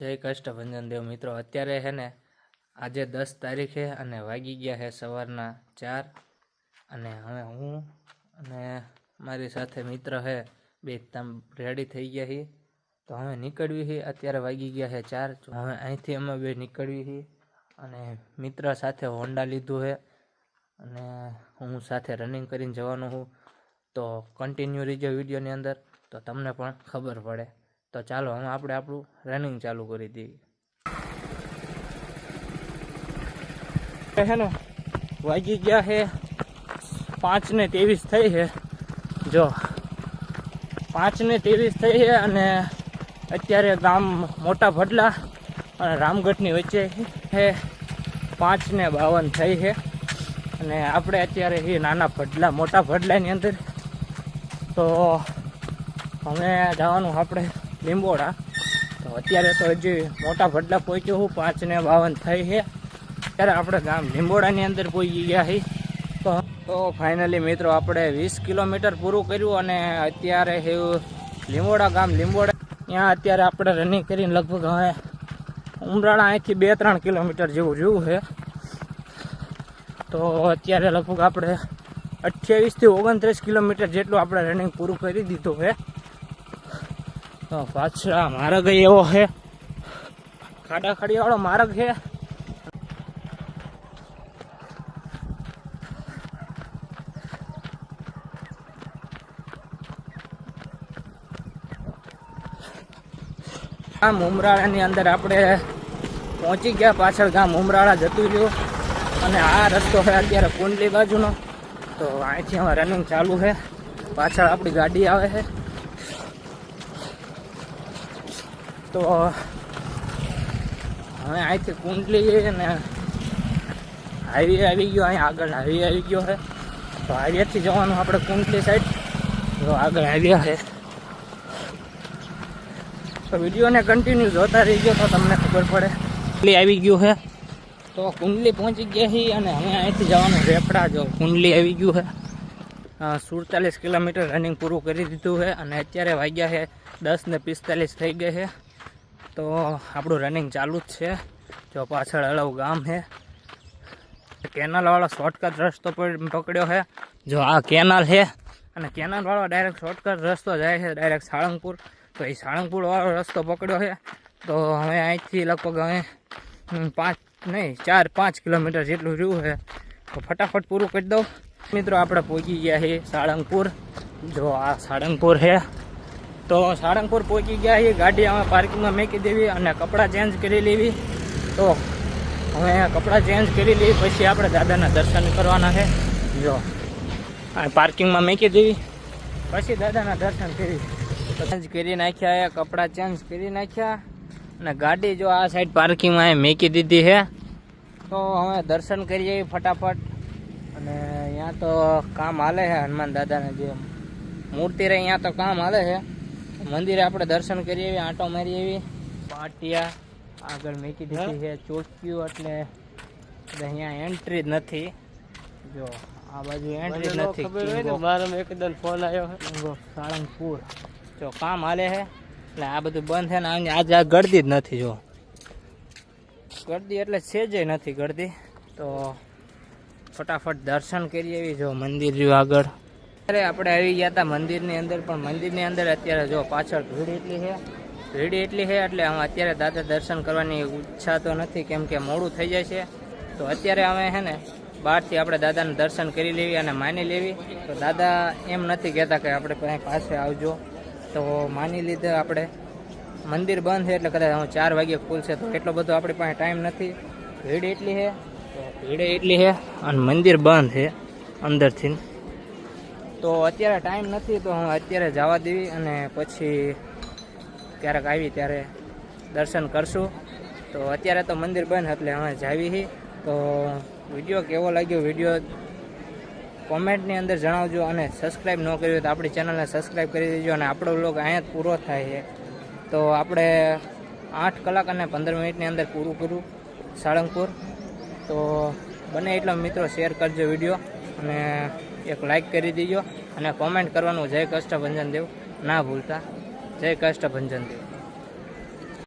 જય કષ્ટભંજન દેવ મિત્રો. અત્યારે છે ને, આજે દસ તારીખે અને વાગી ગયા છે સવારના ચાર. અને હવે હું અને મારી સાથે મિત્ર છે બે તમ રેડી થઈ ગયા છીએ તો હવે નીકળવી છે અત્યારે વાગી ગયા છે ચાર. હવે અહીંથી અમે બે નીકળવી છીએ અને મિત્ર સાથે હોન્ડા લીધું છે અને હું સાથે રનિંગ કરીને જવાનું છું તો કન્ટિન્યુ રહીજો વિડીયોની અંદર. તો તમને પણ ખબર પડે. તો ચાલો, હવે આપણે આપણું રનિંગ ચાલુ કરી દઈએ. હે ને, વાગી ગયા છે પાંચ ને ત્રેવીસ થઈ છે જો, પાંચ ને ત્રેવીસ થઈ છે અને અત્યારે ગામ મોટા ભડલા અને રામગઢની વચ્ચે છે પાંચ ને બાવન થઈ છે અને આપણે અત્યારે એ નાના ભડલા, મોટા ભડલાની અંદર. તો અમે જવાનું આપણે લીંબોડા તો અત્યારે તો હજી મોટા ભડલા પહોંચ્યો હું, પાંચ ને બાવન થઈ છે. ત્યારે આપણે ગામ લીંબોડાની અંદર પહોંચી ગયા છીએ. તો તો ફાઇનલી મિત્રો આપણે વીસ કિલોમીટર પૂરું કર્યું અને અત્યારે લીંબોડા ગામ લીંબોડા ત્યાં અત્યારે આપણે રનિંગ કરીને લગભગ હવે ઉમરાળા અહીંથી બે ત્રણ કિલોમીટર જેવું જેવું છે. તો અત્યારે લગભગ આપણે અઠ્યાવીસથી ઓગણત્રીસ કિલોમીટર જેટલું આપણે રનિંગ પૂરું કરી દીધું છે. પાછળ માર્ગ એવો છે. ખાડા ખાડીવાળો માર્ગ છે. ગામ ઉમરાળાની અંદર આપણે પહોંચી ગયા, પાછળ ગામ ઉમરાળા જતું રહ્યું. અને આ રસ્તો છે અત્યારે કુંડલી બાજુનો. તો અહીંથી હવે રનિંગ ચાલુ છે. પાછળ આપણી ગાડી આવે છે. તો હવે અહીંથી કુંડલી અને હાઈવે આવી ગયો, અહીં આગળ હાઈવે આવી ગયો છે. તો હાઈવેથી જવાનું આપણે કુંડલી સાઈડ તો આગળ હાઈવે છે. તો વિડીયોને કન્ટિન્યુ જોતા રહી ગયો તો તમને ખબર પડે. કુંડલી આવી ગયું છે. તો કુંડલી પહોંચી ગયા છીએ અને હવે અહીંથી જવાનું રેપડા જો. કુંડલી આવી ગયું છે. સુડતાલીસ કિલોમીટર રનિંગ પૂરું કરી દીધું છે અને અત્યારે વાગ્યા છે દસ ને પિસ્તાલીસ થઈ ગઈ છે. તો આપણું રનિંગ ચાલુ જ છે. જો પાછળ અળવ ગામ છે. કેનાલવાળો શોર્ટકટ રસ્તો પકડ્યો છે. જો આ કેનાલ છે અને કેનાલવાળો ડાયરેક્ટ શોર્ટકટ રસ્તો જાય છે ડાયરેક્ટ સાળંગપુર. તો એ સાળંગપુરવાળો રસ્તો પકડ્યો છે. તો હવે અહીંથી લગભગ હવે પાંચ, નહીં, ચાર, પાંચ કિલોમીટર જેટલું રહ્યું છે. તો ફટાફટ પૂરું કરી દઉં. મિત્રો, આપણે પહોંચી ગયા છીએ સાળંગપુર. જો આ સાળંગપુર છે. તો સાળંગપુર પહોંચી ગયા છીએ. ગાડી અમે પાર્કિંગમાં મૂકી દેવી અને કપડાં ચેન્જ કરી લેવી. તો હવે કપડાં ચેન્જ કરી લેવી પછી આપણે દાદાના દર્શન કરવાના છે. જો પાર્કિંગમાં મૂકી દેવી. પછી દાદાના દર્શન કરી. ચેન્જ કરી નાખ્યા કપડાં ચેન્જ કરી નાખ્યા. અને ગાડી જો આ સાઈડ પાર્કિંગમાં મૂકી દીધી છે. તો હવે દર્શન કરી આવી ફટાફટ. અને અહીંયા તો કામ હાલે છે હનુમાન દાદાને જે મૂર્તિ રહી અહીંયા તો કામ હાલે છે. મંદિરે આપણે દર્શન કરી એવી આંટો મારી એવી પાટિયા આગળ મેકી દીધી છે ચોક્યું એટલે એટલે અહીંયા એન્ટ્રી જ નથી. જો આ બાજુ એન્ટ્રી જ નથી. મારો એકદમ ફોન આવ્યો સાળંગપુર. જો કામ હાલે છે. એટલે આ બધું બંધ છે ને આની આજે આ ગળદી જ નથી જો. ગળદી એટલે સેજે નથી ગળદી. તો ફટાફટ દર્શન કરી એવી જો મંદિર જો આગળ. અરે આપણે આવી ગયા હતા મંદિરની અંદર, પણ મંદિરની અંદર અત્યારે જો પાછળ ભીડ એટલી છે, ભીડ એટલી છે એટલે અમે અત્યારે દાદા દર્શન કરવાની ઈચ્છા તો નથી, કેમ કે મોડું થઈ જાય છે. તો અત્યારે અમે છે ને, બહારથી આપણે દાદાને દર્શન કરી લેવી અને માની લેવી. તો દાદા એમ નથી કહેતા કે આપણે પાસે આવજો. તો માની લીધે આપણે મંદિર બંધ છે એટલે કદાચ હું ચાર વાગે ખુલશે. તો એટલો બધો આપણી પાસે ટાઈમ નથી. ભીડ એટલી છે ભીડ એટલી છે અને મંદિર બંધ છે અંદરથી. તો અત્યારે ટાઈમ નથી, તો હું અત્યારે જવા દેવી અને પછી ક્યારેક આવી ત્યારે દર્શન કરશું. તો અત્યારે તો મંદિર બંધ એટલે અમે જાવી તો વીડિયો કેવો લાગ્યો વીડિયો? કોમેન્ટની અંદર જણાવજો અને સબસ્ક્રાઈબ ન કર્યું તો આપણી ચેનલને સબસ્ક્રાઈબ કરી દેજો અને આપણો વ્લોગ અહીંયા જ પૂરો થાય છે. તો આપણે આઠ કલાક અને પંદર મિનિટની અંદર પૂરું પૂરું સાળંગપુર. તો બને એટલા મિત્રો શેર કરજો વીડિયો. અને એક લાઈક કરી દીજો અને કોમેન્ટ કરવાનું જય કષ્ટભંજન દેવ. ના ભૂલતા. જય કષ્ટભંજન દેવ.